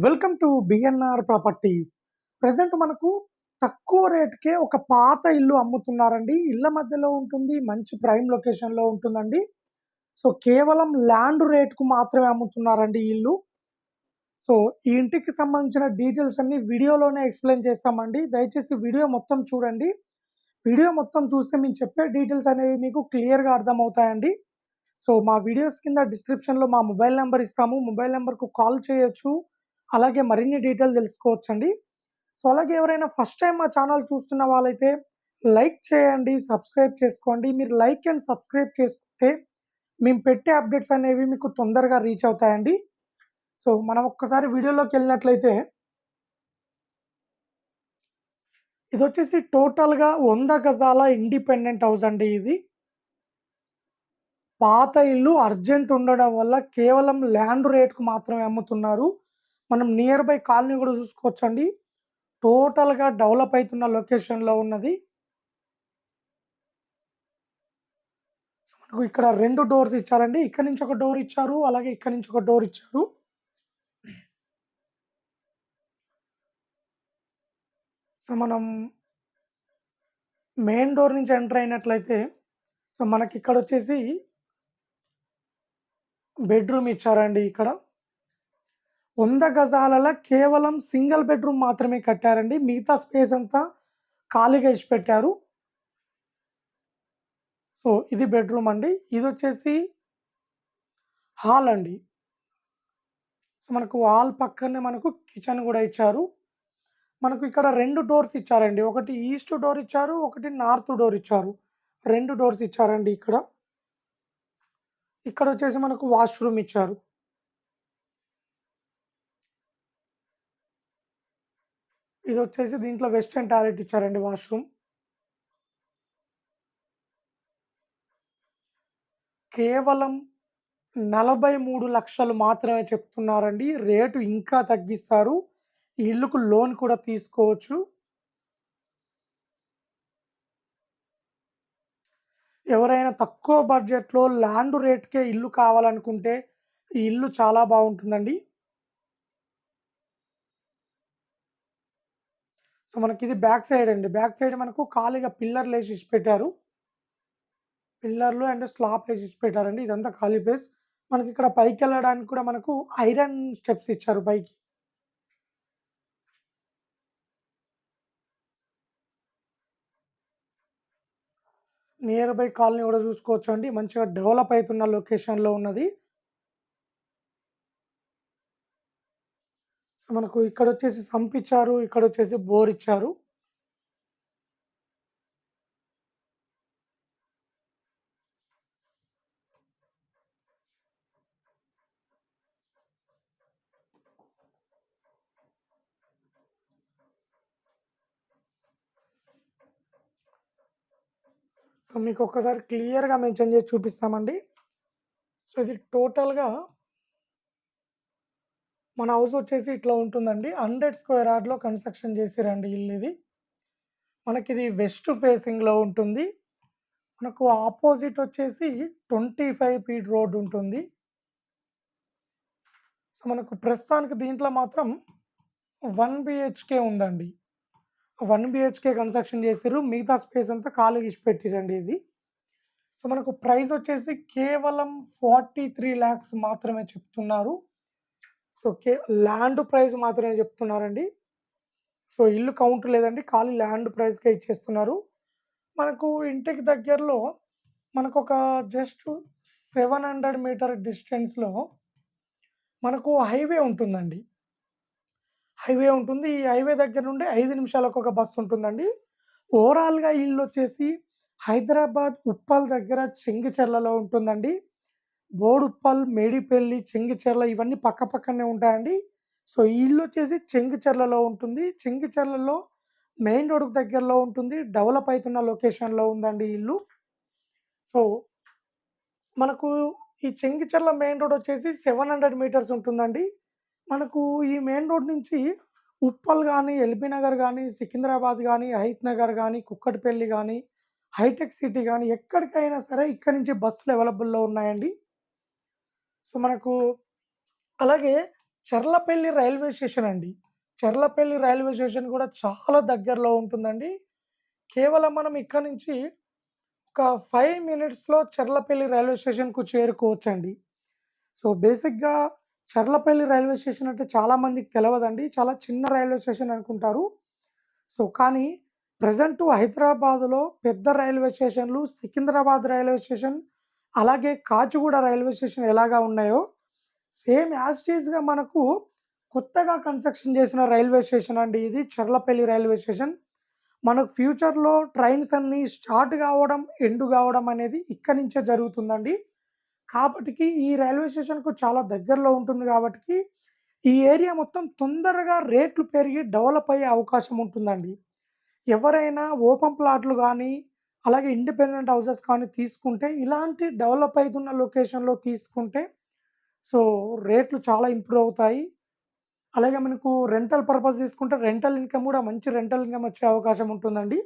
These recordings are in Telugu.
Welcome to BNR properties present మనకు తక్కువ రేట్కే ఒక పాత ఇల్లు అమ్ముతున్నారండి. ఇళ్ళ మధ్యలో ఉంటుంది మంచి ప్రైమ్ లొకేషన్లో ఉంటుందండి. సో కేవలం ల్యాండ్ రేట్కు మాత్రమే అమ్ముతున్నారండి ఇల్లు. సో ఈ ఇంటికి సంబంధించిన డీటెయిల్స్ అన్ని వీడియోలోనే ఎక్స్ప్లెయిన్ చేస్తామండి. దయచేసి వీడియో మొత్తం చూడండి. వీడియో మొత్తం చూస్తే మేము చెప్పే డీటెయిల్స్ అనేవి మీకు క్లియర్గా అర్థమవుతాయండి. సో మా వీడియోస్ కింద డిస్క్రిప్షన్లో మా మొబైల్ నెంబర్ ఇస్తాము. మొబైల్ నెంబర్కు కాల్ చేయొచ్చు. అలాగే మరిన్ని డీటెయిల్ తెలుసుకోవచ్చండి. సో అలాగే ఎవరైనా ఫస్ట్ టైం మా ఛానల్ చూస్తున్న వాళ్ళైతే లైక్ చేయండి సబ్స్క్రైబ్ చేసుకోండి. మీరు లైక్ అండ్ సబ్స్క్రైబ్ చేసుకుంటే మేము పెట్టే అప్డేట్స్ అనేవి మీకు తొందరగా రీచ్ అవుతాయండి. సో మనం ఒక్కసారి వీడియోలోకి వెళ్ళినట్లయితే ఇది వచ్చేసి టోటల్గా వంద గజాల ఇండిపెండెంట్ హౌస్ అండి ఇది. పాత ఇల్లు అర్జెంట్ ఉండడం వల్ల కేవలం ల్యాండ్ రేట్కు మాత్రమే అమ్ముతున్నారు. మనం నియర్ బై కాలనీ కూడా చూసుకోవచ్చండి. టోటల్గా డెవలప్ అవుతున్న లొకేషన్లో ఉన్నది. సో మనకు ఇక్కడ రెండు డోర్స్ ఇచ్చారండి. ఇక్కడ నుంచి ఒక డోర్ ఇచ్చారు అలాగే ఇక్కడ నుంచి ఒక డోర్ ఇచ్చారు. సో మనం మెయిన్ డోర్ నుంచి ఎంటర్ అయినట్లయితే సో మనకి ఇక్కడ వచ్చేసి బెడ్రూమ్ ఇచ్చారండి ఇక్కడ. వంద గజాలలో కేవలం సింగిల్ బెడ్రూమ్ మాత్రమే కట్టారండి. మిగతా స్పేస్ అంతా ఖాళీగా ఇచ్చి పెట్టారు. సో ఇది బెడ్రూమ్ అండి. ఇది వచ్చేసి హాల్ అండి. సో మనకు హాల్ పక్కనే మనకు కిచెన్ కూడా ఇచ్చారు. మనకు ఇక్కడ రెండు డోర్స్ ఇచ్చారండి. ఒకటి ఈస్ట్ డోర్ ఇచ్చారు ఒకటి నార్త్ డోర్ ఇచ్చారు. రెండు డోర్స్ ఇచ్చారండి ఇక్కడ. ఇక్కడ వచ్చేసి మనకు వాష్రూమ్ ఇచ్చారు. ఇది వచ్చేసి దీంట్లో వెస్ట్రన్ టాయిలెట్ ఇచ్చారండి వాష్రూమ్. కేవలం నలభై మూడు లక్షలు మాత్రమే చెప్తున్నారండి. రేటు ఇంకా తగ్గిస్తారు. ఈ ఇల్లుకు లోన్ కూడా తీసుకోవచ్చు. ఎవరైనా తక్కువ బడ్జెట్లో ల్యాండ్ రేట్కే ఇల్లు కావాలనుకుంటే ఈ ఇల్లు చాలా బాగుంటుందండి. సో మనకి ఇది బ్యాక్ సైడ్ అండి. బ్యాక్ సైడ్ మనకు ఖాళీగా పిల్లర్లు వేసి ఇచ్చి పెట్టారు. పిల్లర్లు అండ్ స్లాబ్ వేసి ఇచ్చి పెట్టారండి. ఇదంతా ఖాళీ ప్లేస్. మనకి ఇక్కడ పైకి వెళ్ళడానికి కూడా మనకు ఐరన్ స్టెప్స్ ఇచ్చారు పైకి. నియర్ బై కాలనీ కూడా చూసుకోవచ్చు అండి మంచిగా డెవలప్ అవుతున్న లొకేషన్లో ఉన్నది. సో మనకు ఇక్కడ వచ్చేసి సంప్ ఇచ్చారు ఇక్కడ వచ్చేసి బోర్ ఇచ్చారు సో మీకు ఒక్కసారి క్లియర్గా మెన్షన్ చేసి చూపిస్తామండి. సో ఇది టోటల్గా మన హౌస్ వచ్చేసి ఇట్లా ఉంటుందండి. హండ్రెడ్ స్క్వేర్ యార్డ్లో కన్స్ట్రక్షన్ చేసిరండి ఇల్లు ఇది మనకి ఇది వెస్ట్ ఫేసింగ్లో ఉంటుంది. మనకు ఆపోజిట్ వచ్చేసి ట్వంటీ ఫైవ్ ఫీట్ రోడ్ ఉంటుంది. సో మనకు ప్రస్తుతానికి దీంట్లో మాత్రం వన్ బిహెచ్కే ఉందండి. వన్ బిహెచ్కే కన్స్ట్రక్షన్ చేసారు మిగతా స్పేస్ అంతా ఖాళీగా ఇచ్చి పెట్టిరండి ఇది. సో మనకు ప్రైస్ వచ్చేసి కేవలం ఫార్టీ త్రీ ల్యాక్స్ మాత్రమే చెప్తున్నారు. సో కే ల్యాండ్ ప్రైస్ మాత్రమే చెప్తున్నారండి. సో ఇల్లు కౌంట్ లేదండి ఖాళీ ల్యాండ్ ప్రైస్కే ఇచ్చేస్తున్నారు. మనకు ఇంటికి దగ్గరలో మనకు ఒక జస్ట్ సెవెన్ హండ్రెడ్ మీటర్ డిస్టెన్స్లో మనకు హైవే ఉంటుందండి. హైవే ఉంటుంది. ఈ హైవే దగ్గర నుండి ఐదు నిమిషాలకు ఒక బస్సు ఉంటుందండి. ఓవరాల్గా ఇల్లు వచ్చేసి హైదరాబాద్ ఉప్పల్ దగ్గర చెంగిచెర్లలో ఉంటుందండి. బోడుప్పల్ మేడిపల్లి చెంగిచెర్ల ఇవన్నీ పక్క పక్కనే ఉంటాయండి. సో ఈ ఇల్లు వచ్చేసి చెంగిచెర్లలో ఉంటుంది. చెంగిచెర్లలో మెయిన్ రోడ్కు దగ్గరలో ఉంటుంది. డెవలప్ అవుతున్న లొకేషన్లో ఉందండి ఇల్లు. సో మనకు ఈ చెంగిచెర్ల మెయిన్ రోడ్ వచ్చేసి సెవెన్ హండ్రెడ్ మీటర్స్ ఉంటుందండి. మనకు ఈ మెయిన్ రోడ్ నుంచి ఉప్పల్ కానీ ఎల్బీ నగర్ కానీ సికింద్రాబాద్ కానీ హైత్ నగర్ కానీ కుక్కటిపల్లి కానీ హైటెక్ సిటీ కానీ ఎక్కడికైనా సరే ఇక్కడి నుంచి బస్సులు అవైలబుల్లో ఉన్నాయండి. సో మనకు అలాగే చర్లపల్లి రైల్వే స్టేషన్ అండి. చర్లపల్లి రైల్వే స్టేషన్ కూడా చాలా దగ్గరలో ఉంటుందండి. కేవలం మనం ఇక్కడ నుంచి ఒక ఫైవ్ మినిట్స్‌లో చర్లపల్లి రైల్వే స్టేషన్‌కు చేరుకోవచ్చండి. సో, బేసిక్‌గా చర్లపల్లి రైల్వే స్టేషన్ అంటే చాలామందికి తెలియదండి చాలా చిన్న రైల్వే స్టేషన్ అనుకుంటారు. సో, కానీ ప్రెజెంటు హైదరాబాద్‌లో పెద్ద రైల్వే స్టేషన్‌లు సికింద్రాబాద్ రైల్వే స్టేషన్, అలాగే కాచిగూడ రైల్వే స్టేషన్ ఎలాగా ఉన్నాయో, సేమ్ యాజ్ మనకు కొత్తగా కన్‌స్ట్రక్షన్ చేసిన రైల్వే స్టేషన్ అండి ఇది చర్లపల్లి రైల్వే స్టేషన్. మనకు ఫ్యూచర్‌లో ట్రైన్స్ అన్నీ స్టార్ట్ కావడం, ఎండు కావడం అనేది ఇక్కడి నుంచే జరుగుతుందండి. కాబట్టికి ఈ రైల్వే స్టేషన్‌కు చాలా దగ్గరలో ఉంటుంది కాబట్టి ఈ ఏరియా మొత్తం తొందరగా రేట్లు పెరిగి డెవలప్ అయ్యే అవకాశం ఉంటుందండి. ఎవరైనా ఓపెన్ ప్లాట్లు కానీ అలాగే ఇండిపెండెంట్ హౌసెస్ కానీ తీసుకుంటే ఇలాంటి డెవలప్ అయితున్న లొకేషన్‌లో తీసుకుంటే, సో, రేట్లు చాలా ఇంప్రూవ్ అవుతాయి. అలాగే మనకు రెంటల్ పర్పస్ తీసుకుంటే రెంటల్ ఇన్‌కమ్ కూడా మంచి రెంటల్ ఇన్‌కమ్ వచ్చే అవకాశం ఉంటుందండి.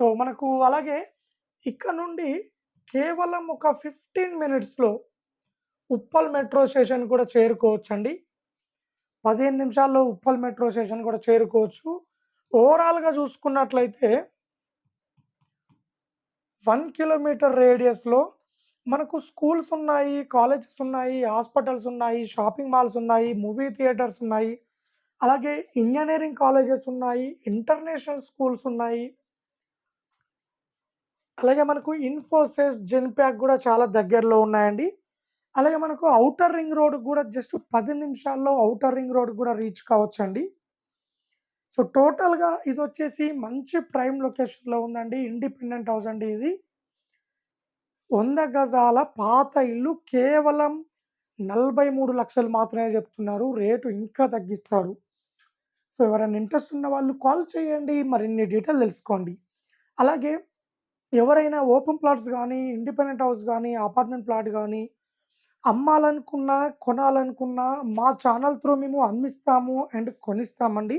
సో, మనకు అలాగే ఇక్కడ నుండి కేవలం ఒక 15 మినిట్స్‌లో ఉప్పల్ మెట్రో స్టేషన్ కూడా చేరుకోవచ్చండి. 15 నిమిషాల్లో ఉప్పల్ మెట్రో స్టేషన్ కూడా చేరుకోవచ్చు. ఓవరాల్‌గా చూసుకున్నట్లయితే వన్ కిలోమీటర్ రేడియస్‌లో మనకు స్కూల్స్ ఉన్నాయి, కాలేజెస్ ఉన్నాయి, హాస్పిటల్స్ ఉన్నాయి, షాపింగ్ మాల్స్ ఉన్నాయి, మూవీ థియేటర్స్ ఉన్నాయి. అలాగే ఇంజనీరింగ్ కాలేజెస్ ఉన్నాయి, ఇంటర్నేషనల్ స్కూల్స్ ఉన్నాయి. అలాగే మనకు ఇన్ఫోసిస్, జెన్ప్యాక్ కూడా చాలా దగ్గరలో ఉన్నాయండి. అలాగే మనకు అవుటర్ రింగ్ రోడ్ కూడా జస్ట్ పది నిమిషాల్లో ఔటర్ రింగ్ రోడ్ కూడా రీచ్ కావచ్చండి. సో, టోటల్‌గా ఇది వచ్చేసి మంచి ప్రైమ్ లొకేషన్‌లో ఉందండి. ఇండిపెండెంట్ హౌస్ అండి ఇది. వంద గజాల పాత ఇల్లు కేవలం 43,00,000 మాత్రమే చెప్తున్నారు. రేటు ఇంకా తగ్గిస్తారు. సో, ఎవరైనా ఇంట్రెస్ట్ ఉన్న వాళ్ళు కాల్ చేయండి. మరిన్ని డీటెయిల్ తెలుసుకోండి. అలాగే ఎవరైనా ఓపెన్ ప్లాట్స్ కానీ ఇండిపెండెంట్ హౌస్ కానీ అపార్ట్మెంట్ ప్లాట్ కానీ అమ్మాలనుకున్నా, కొనాలనుకున్నా మా ఛానల్ త్రూ మేము అమ్మిస్తాము అండ్ కొనిస్తామండి.